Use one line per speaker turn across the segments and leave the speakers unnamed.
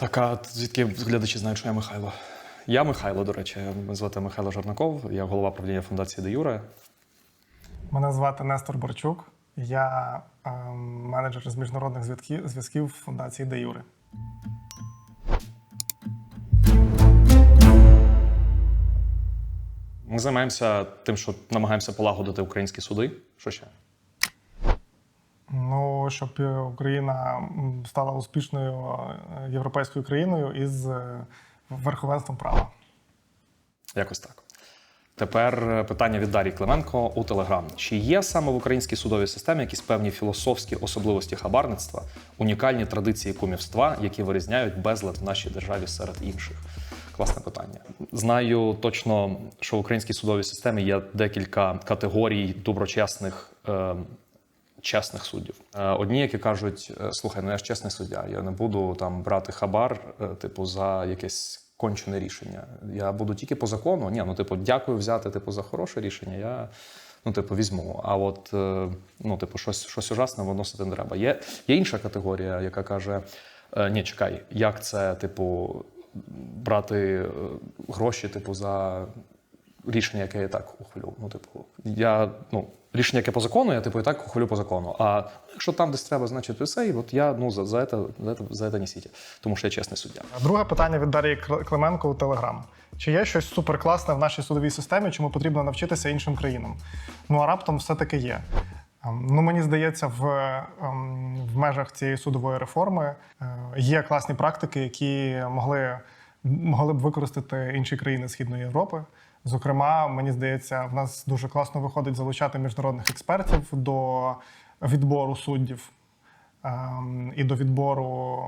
Так, а звідки глядачі знають, що я Михайло? Я Михайло, до речі, мене звати Михайло Жарнаков, я голова правління фундації Де Юре.
Мене звати Нестор Борчук. Я ем, менеджер з міжнародних зв'язків, зв'язків фундації Де Юри.
Ми займаємося тим, що намагаємося полагодити українські суди. Що ще?
Ну, щоб е, Україна стала успішною е, європейською країною із е, верховенством права.
Якось так. Тепер питання від Дарії Клименко у Телеграм. Чи є саме в українській судовій системі якісь певні філософські особливості хабарництва, унікальні традиції кумівства, які вирізняють безлад в нашій державі серед інших? Класне питання. Знаю точно, що в українській судовій системі є декілька категорій доброчесних. Е, Чесних суддів. Е, Одні, які кажуть: е, слухай, ну я ж чесний суддя, я не буду там брати хабар, е, типу, за якесь кончене рішення. Я буду тільки по закону. Ні, ну типу, дякую взяти типу, за хороше рішення. Я ну, типу, візьму. А от ну, типу, щось, щось ужасне виносити не треба. Є, є інша категорія, яка каже: ні, чекай, як це, типу, брати гроші, типу, за рішення, яке я так ухвалю. Ну, типу, я ну. Рішення, яке по закону, я типу і так ухвалю по закону. А якщо там десь треба, значить все, і от я ну за, за, це, за, це, за це не сіті, тому що я чесний суддя.
Друге питання від Дар'ї Кр- Клименко у Телеграм. Чи є щось суперкласне в нашій судовій системі, чому потрібно навчитися іншим країнам? Ну а раптом все-таки є. Ем, Ну, мені здається, в, ем, в межах цієї судової реформи е, є класні практики, які могли, могли б використати інші країни Східної Європи. Зокрема, мені здається, в нас дуже класно виходить залучати міжнародних експертів до відбору суддів ем, і до відбору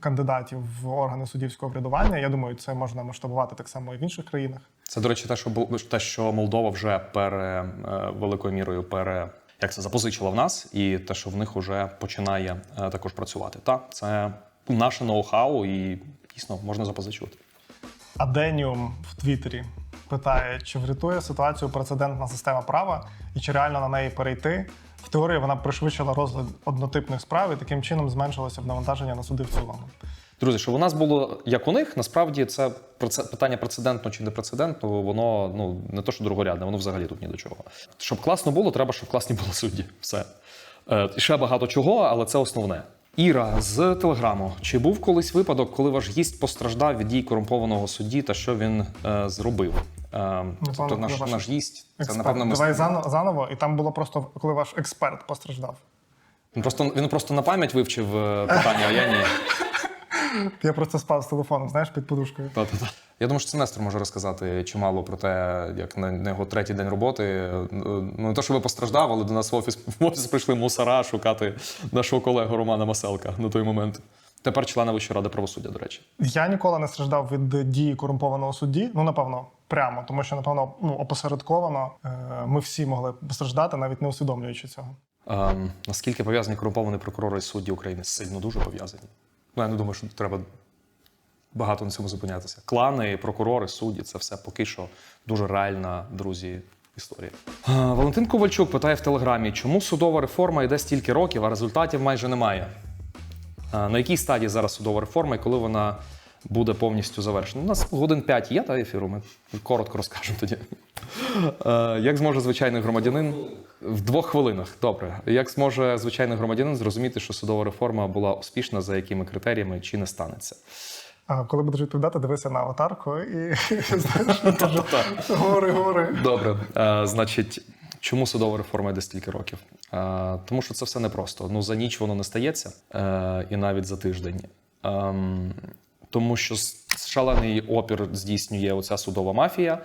кандидатів в органи суддівського врядування. Я думаю, це можна масштабувати так само і в інших країнах.
Це, до речі, те, що те, що Молдова вже пере е, великою мірою пере як це запозичила в нас, і те, що в них вже починає е, також працювати. Та це наше ноу-хау, і дійсно можна запозичувати.
Аденіум в Твіттері питає, чи врятує ситуацію прецедентна система права і чи реально на неї перейти. В теорії вона пришвидшила розгляд однотипних справ і таким чином зменшилося б навантаження на суди в цілому.
Друзі, щоб у нас було як у них, насправді це питання прецедентно чи не прецедентно, воно ну не то, що другорядне, воно взагалі тут ні до чого. Щоб класно було, треба, щоб класні були судді. Все. Е, ще багато чого, але це основне. Іра з телеграму. Чи був колись випадок, коли ваш гість постраждав від дій корумпованого судді та що він е, зробив? Е, тобто наш,
ваш
наш гість, це напевно ми
Давай зано- заново, і там було просто коли ваш експерт постраждав.
він просто він просто на пам'ять вивчив е, питання, а я ні.
Я просто спав з телефоном, знаєш, під подушкою.
Та-та-та. Я думаю, що це Нестор може розказати чимало про те, як на, на його третій день роботи. е, Ну не то, що ви постраждав, але до нас в офіс в офіс прийшли мусора шукати нашого колегу Романа Маселка на той момент. Тепер члена Вищої ради правосуддя, до речі.
Я ніколи не страждав від дії корумпованого судді. Ну, напевно, прямо, тому що, напевно, ну, опосередковано е, ми всі могли постраждати, навіть не усвідомлюючи цього.
Ем, наскільки пов'язані корумповані прокурори і судді України? Сильно дуже пов'язані. Ну, я не думаю, що треба багато на цьому зупинятися. Клани, прокурори, судді це все поки що дуже реальна, друзі, історія. Е, Валентин Ковальчук питає в телеграмі, чому судова реформа йде стільки років, а результатів майже немає. На якій стадії зараз судова реформа і коли вона буде повністю завершена? У нас годин 5 є та ефіру. Ми коротко розкажемо тоді. Як зможе звичайний громадянин в двох хвилинах? Добре. Як зможе звичайний громадянин зрозуміти, що судова реформа була успішна, за якими критеріями чи не станеться?
А коли будеш відповідати, дивися на аватарку і гори, гори.
Добре, значить, чому судова реформа йде стільки років? Тому що це все непросто. Ну за ніч воно не стається, е, і навіть за тиждень. Ем, тому що шалений опір здійснює оця судова мафія,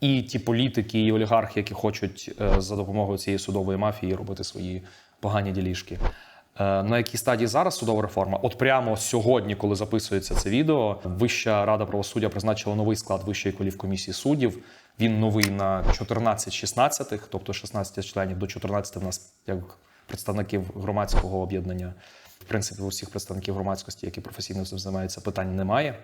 і ті політики і олігархи, які хочуть е, за допомогою цієї судової мафії робити свої погані ділішки. Е, На якій стадії зараз судова реформа? От прямо сьогодні, коли записується це відео, Вища рада правосуддя призначила новий склад Вищої кваліфкомісії суддів. Він новий на 14-16, тобто 16 членів до 14 в нас як представників громадського об'єднання. В принципі, у всіх представників громадськості, які професійно займаються, питань немає.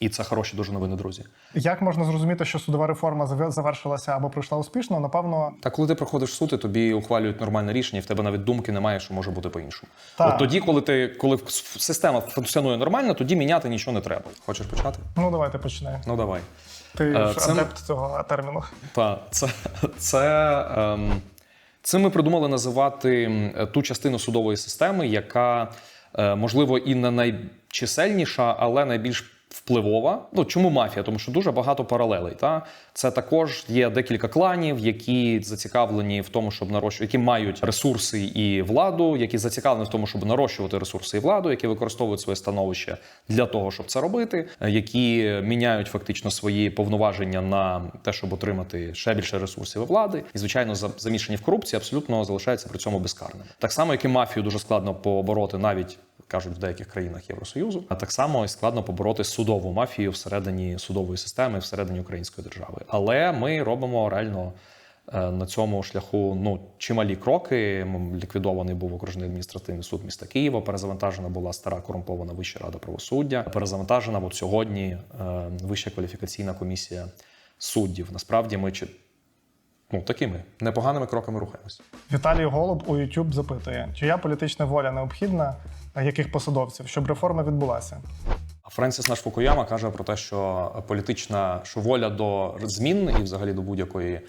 І це хороші дуже новини, друзі.
Як можна зрозуміти, що судова реформа зав- завершилася або пройшла успішно? Напевно,
Та коли ти проходиш суд, і тобі ухвалюють нормальне рішення, і в тебе навіть думки немає, що може бути по-іншому. От тоді, коли ти коли система функціонує нормально, тоді міняти нічого не треба. Хочеш почати?
ну давайте почнемо.
Ну давай.
Ти
Е,
ж
це-
адепт цього терміну.
Та це, це, ем, це ми придумали називати ту частину судової системи, яка е, можливо і не найчисельніша, але найбільш впливова. Ну чому мафія? Тому що дуже багато паралелей. Та це також є декілька кланів, які зацікавлені в тому, щоб нарощувати, які мають ресурси і владу, які зацікавлені в тому, щоб нарощувати ресурси і владу, які використовують своє становище для того, щоб це робити, е, які міняють фактично свої повноваження на те, щоб отримати ще більше ресурсів і влади, і звичайно, за- замішані в корупції, абсолютно залишаються при цьому безкарними. Так само, як і мафію дуже складно побороти навіть. Кажуть, в деяких країнах Євросоюзу, а так само і складно побороти судову мафію всередині судової системи, всередині української держави. Але ми робимо реально е, на цьому шляху ну чималі кроки. Ліквідований був окружний адміністративний суд міста Києва. Перезавантажена була стара корумпована Вища рада правосуддя. Перезавантажена от сьогодні е, Вища кваліфікаційна комісія суддів. Насправді ми ну такими непоганими кроками рухаємось.
Віталій Голуб у YouTube запитує, чия політична воля необхідна, яких посадовців, щоб реформа відбулася.
Френсіс наш Фукуяма каже про те, що політична що воля до змін і взагалі до будь-якої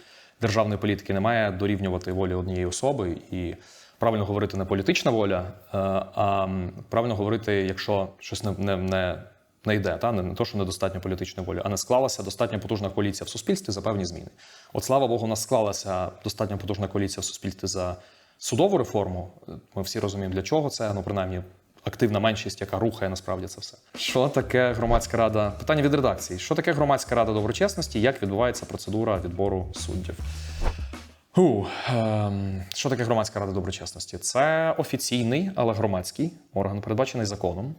державної політики не має дорівнювати волі однієї особи. І правильно говорити не політична воля, е, а правильно говорити, якщо щось не, не, не, не йде, та не, не то, що недостатньо політичної волі, а не склалася достатньо потужна коаліція в суспільстві за певні зміни. От слава Богу, у нас склалася достатньо потужна коаліція в суспільстві за судову реформу. Ми всі розуміємо, для чого це, ну принаймні активна меншість, яка рухає насправді це все. Що таке громадська рада? Питання від редакції. Що таке громадська рада доброчесності? Як відбувається процедура відбору суддів? Ху, ем, що таке громадська рада доброчесності? Це офіційний, але громадський орган, передбачений законом,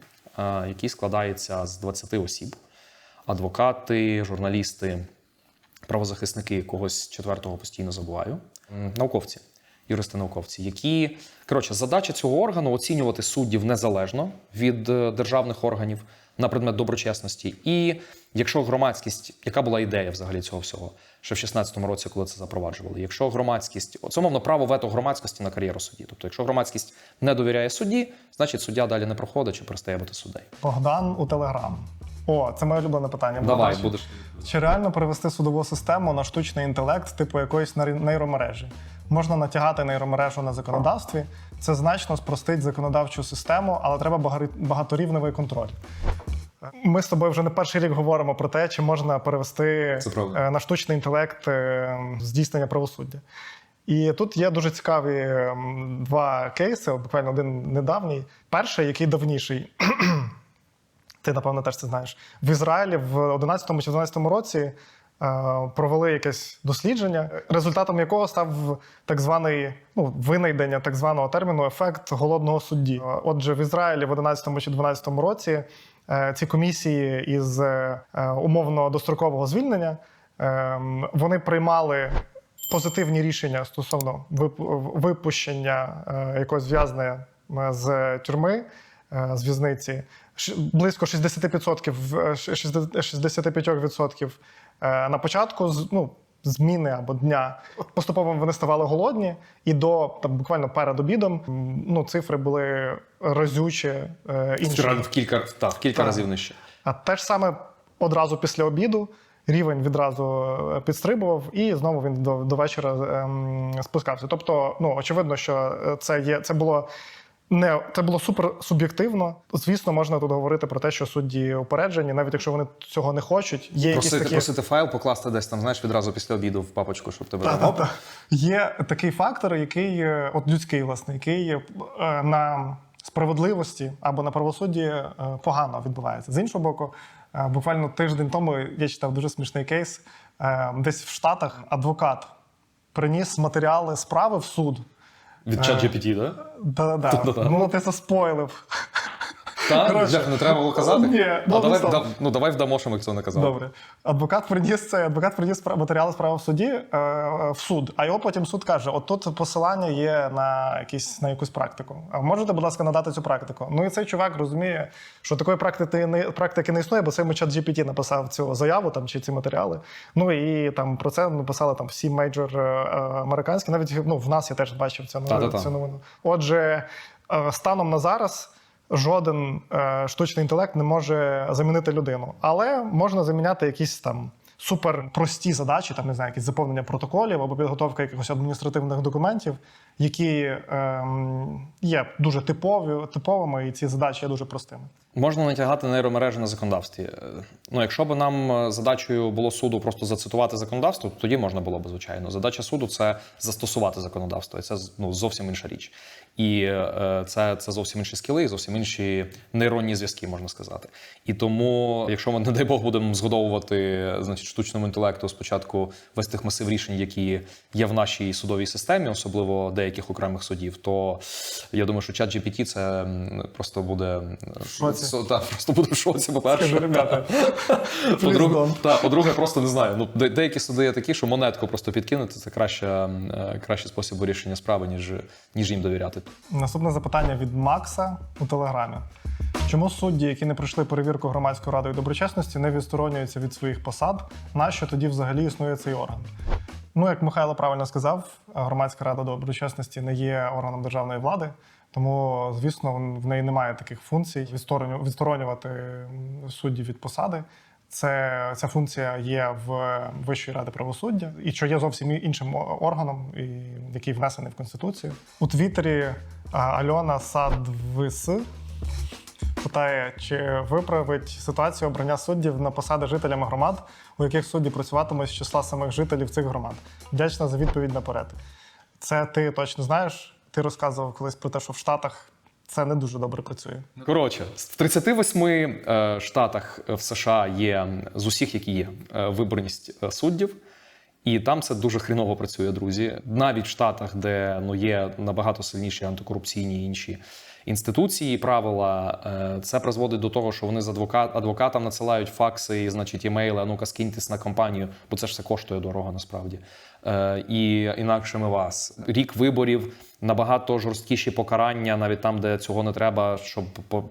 який складається з 20 осіб: адвокати, журналісти, правозахисники когось четвертого постійно забуваю, науковці, юристи-науковці, які коротше, задача цього органу оцінювати суддів незалежно від е, державних органів на предмет доброчесності. І якщо громадськість, яка була ідея взагалі цього всього, ще в 16-му році, коли це запроваджували, якщо громадськість, це мовно право вето громадськості на кар'єру судді. Тобто, якщо громадськість не довіряє судді, значить суддя далі не проходить чи перестає бути суддею.
Богдан у Телеграм. О, це моє улюблене питання.
Давай, будеш.
Чи реально перевести судову систему на штучний інтелект, типу якоїсь нейр- нейромережі? Можна натягати нейромережу на законодавстві. Це значно спростить законодавчу систему, але треба багаторівневий контроль. Ми з тобою вже не перший рік говоримо про те, чи можна перевести е, на штучний інтелект е, здійснення правосуддя. І тут є дуже цікаві ем, два кейси, буквально один недавній. Перший, який давніший, ти напевно теж це знаєш. В Ізраїлі в 11 чи 12 році е, провели якесь дослідження, результатом якого став так званий ну, винайдення так званого терміну ефект голодного судді. Е, Отже, в Ізраїлі в 11 чи 12 році е, ці комісії із е, умовно дострокового звільнення е, вони приймали. Позитивні рішення стосовно вип- випущення е, якогось в'язня е, з тюрми, е, з в'язниці, близько 60%, в- е, ш- 60 65% е, на початку ну, зміни або дня. Поступово вони ставали голодні, і до там, буквально перед обідом ну, цифри були разючі е, інші.
В кілька, так, в кілька
Так.
разів нижче.
А те ж саме одразу після обіду рівень відразу е, підстрибував, і знову він до, до вечора ем, спускався. Тобто, ну очевидно, що е, це є це було. Не це було супер суб'єктивно. Звісно, можна тут говорити про те, що судді упереджені, навіть якщо вони цього не хочуть. Є якісь
Просити,
такі
просити файл, покласти десь там, знаєш, відразу після обіду в папочку, щоб тебе.
Та-та-та. Є такий фактор, який е, от людський, власне, який е, на справедливості або на правосудді е, погано відбувається. З іншого боку, е, буквально тиждень тому я читав дуже смішний кейс. Е, Десь в Штатах адвокат приніс матеріали справи в суд.
Від ChatGPT, да?
Да-да-да. Ну, ти заспойлив.
Так,
Коротше,
не треба було казати.
Ні,
а
ну,
давай,
стоп.
да- ну давай вдамо, що ми цього не казали.
Добре. Адвокат приніс це, адвокат приніс спра- матеріали справи в суді е, в суд, а його потім суд каже: от тут посилання є на якісь на якусь практику. А можете, будь ласка, надати цю практику? Ну і цей чувак розуміє, що такої практики не практики не існує, бо це йому чат GPT написав цю заяву там чи ці матеріали. Ну і там про це написали там всі мейджор е, е, американські. Навіть ну в нас я теж бачив цю новину.
Та-та-та.
цю новину. Отже, е, станом на зараз. Жоден е, штучний інтелект не може замінити людину, але можна заміняти якісь там суперпрості задачі, там не знаю, якісь заповнення протоколів або підготовка якихось адміністративних документів, які ем, є дуже типові, типовими, і ці задачі є дуже простими.
Можна натягати нейромережі на законодавстві. Е, Ну, якщо б нам е, задачею було суду просто зацитувати законодавство, то тоді можна було б, звичайно. Задача суду це застосувати законодавство, і це ну, зовсім інша річ. І е, це, це зовсім інші скіли, зовсім інші нейронні зв'язки, можна сказати. І тому, якщо ми, не дай Бог, будемо згодовувати значить, штучному інтелекту спочатку весь тих масив рішень, які є в нашій судовій системі, особливо деяких окремих судів, то я думаю, що чат GPT це просто буде
шоці.
Так, просто буде в шоці, по-перше. По-друге, та, по-друге, просто не знаю. Ну, де- деякі суди є такі, що монетку просто підкинути це краща, е, кращий спосіб вирішення справи, ніж, ніж їм довіряти.
Наступне запитання від Макса у Телеграмі. Чому судді, які не пройшли перевірку громадською радою доброчесності, не відсторонюються від своїх посад? Нащо тоді взагалі існує цей орган? Ну, як Михайло правильно сказав, громадська рада доброчесності не є органом державної влади, тому, звісно, в неї немає таких функцій відсторонювати суддів від посади. Це ця функція є в Вищої ради правосуддя, і що є зовсім іншим органом, і, який внесений в конституцію. У Твіттері Альона Садвис питає, чи виправить ситуацію обрання суддів на посади жителями громад, у яких судді працюватимуть з числа самих жителів цих громад. Вдячна за відповідь наперед. Це ти точно знаєш? Ти розказував колись про те, що в Штатах це не дуже добре працює.
Коротше, в 38 е, штатах в США є з усіх, які є, е, виборність е, суддів. І там це дуже хріново працює, друзі. Навіть в Штатах, де ну є набагато сильніші антикорупційні інші інституції, правила, е, це призводить до того, що вони з адвокат, адвокатам надсилають факси, і, значить, імейли, а ну-ка скиньтесь на компанію, бо це ж все коштує дорого насправді. Е, І інакше ми вас. Рік виборів набагато жорсткіші покарання, навіть там, де цього не треба, щоб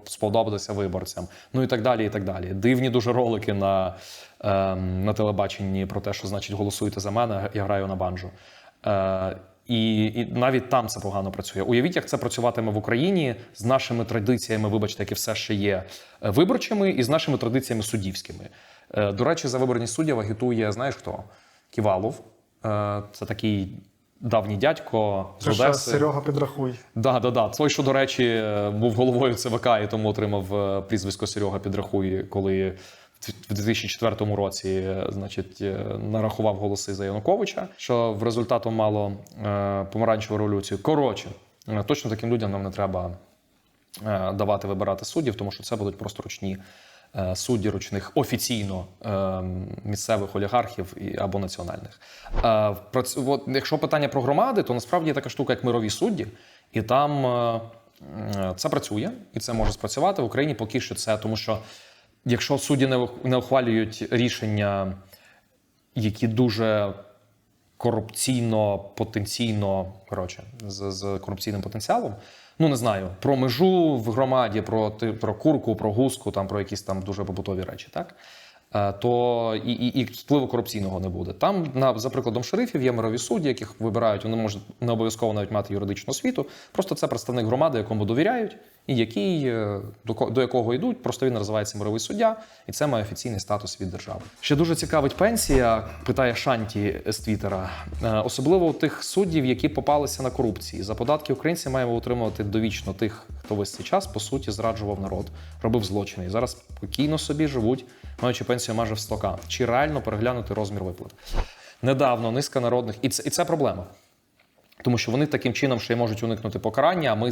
сподобатися виборцям. Ну і так далі. і так далі. Дивні дуже ролики на, ем, на телебаченні про те, що значить голосуйте за мене, я граю на банджо. І, і навіть там це погано працює. Уявіть, як це працюватиме в Україні з нашими традиціями, вибачте, які все ще є е, виборчими, і з нашими традиціями суддівськими. Е, До речі, за виборність суддів агітує, знаєш хто? Ківалов. Е, Це такий давній дядько з Одеси.
Серега підрахуй.
Да, да, да. Той, що, до речі, був головою ЦВК і тому отримав прізвисько Серега Підрахуй, коли в 2004 році е, значить, е, нарахував голоси за Януковича, що в результатом мало е, помаранчеву революцію. Коротше, точно таким людям нам не треба давати вибирати суддів, тому що це будуть просто ручні судді ручних офіційно місцевих олігархів або національних. От, якщо питання про громади, то насправді є така штука, як мирові судді, і там це працює, і це може спрацювати в Україні. Поки що це, тому що якщо судді не ух- не ухвалюють рішення, які дуже корупційно, потенційно, коротше, з, з корупційним потенціалом. Ну, не знаю, про межу в громаді, про, про курку, про гуску, там, про якісь там дуже побутові речі, так? Е, То і, і, і впливу корупційного не буде. Там, на, за прикладом шерифів, є мирові судді, яких вибирають, вони можуть не обов'язково навіть мати юридичну освіту. Просто це представник громади, якому довіряють, і який, е, до, до якого йдуть. Просто він називається мировий суддя, і це має офіційний статус від держави. Ще дуже цікавить пенсія, питає Шанті з Твіттера. Е, Особливо у тих суддів, які попалися на корупції. За податки українці маємо утримувати довічно тих, хто весь цей час по суті зраджував народ, робив злочини. І зараз спокійно собі живуть, маючи пенсію майже в 100к. Чи реально переглянути розмір виплат? Недавно низка народних, і це, і це проблема. Тому що вони таким чином ще й можуть уникнути покарання, а ми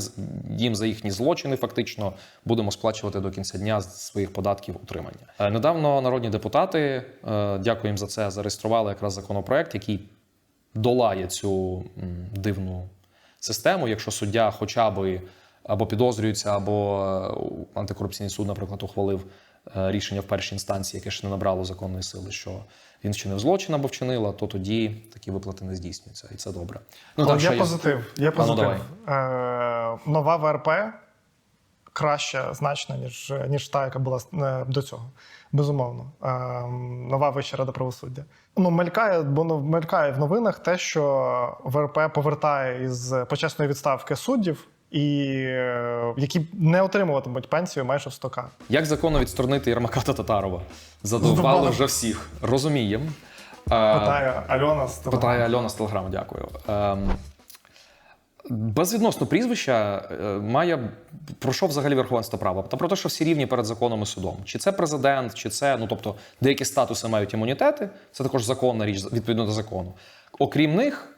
їм за їхні злочини фактично будемо сплачувати до кінця дня з своїх податків утримання. Е, Недавно народні депутати, е, дякую їм за це, зареєстрували якраз законопроект, який долає цю дивну систему. Якщо суддя хоча би або підозрюються, або е, антикорупційний суд, наприклад, ухвалив рішення в першій інстанції, яке ще не набрало законної сили, що він вчинив злочин або вчинила, то тоді такі виплати не здійснюються, і це добре. Ну, ще
є позитив. Є
ну,
позитив. е, нова ВРП краща значно, ніж, ніж та, яка була е, до цього. Безумовно. Е, нова Вища рада правосуддя. Ну, мелькає, бо мелькає в новинах те, що ВРП повертає із почесної відставки суддів, і, е, які не отримуватимуть пенсію майже в 100к.
Як законно відсторонити Єрмака та Татарова? Задовбали вже всіх. Розуміємо. Е,
Питає Альона з Телеграму.
Питає Альона з Телеграму, дякую. Ем, безвідносно прізвища е, має про що взагалі верховенство права? Та про те, що всі рівні перед законом і судом. Чи це президент, чи це, ну тобто, деякі статуси мають імунітети, це також законна річ відповідно до закону. Окрім них,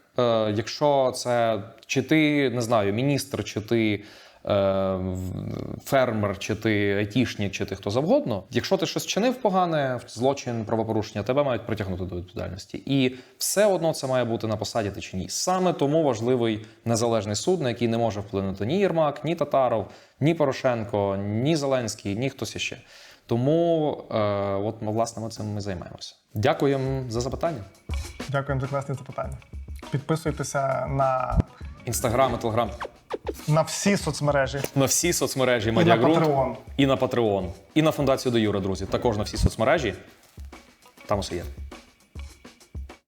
якщо це чи ти не знаю, міністр, чи ти. е, Фермер, чи ти айтішник, чи ти хто завгодно. Якщо ти щось чинив погане, злочин, правопорушення, тебе мають притягнути до відповідальності. І все одно це має бути на посаді ти чи ні. Саме тому важливий незалежний суд, на який не може вплинути ні Єрмак, ні Татаров, ні Порошенко, ні Зеленський, ні хтось іще. Тому, е, от ми, власне, ми цим ми займаємося. Дякуємо за запитання.
Дякуємо за класні запитання. Підписуйтеся на,
Інстаграм і Телеграм
на всі соцмережі.
на всі соцмережі
на
Медіагрупп.
Patreon.
і на Patreon, і на фундацію до Юра, друзі. Також на всі соцмережі. Там усе є.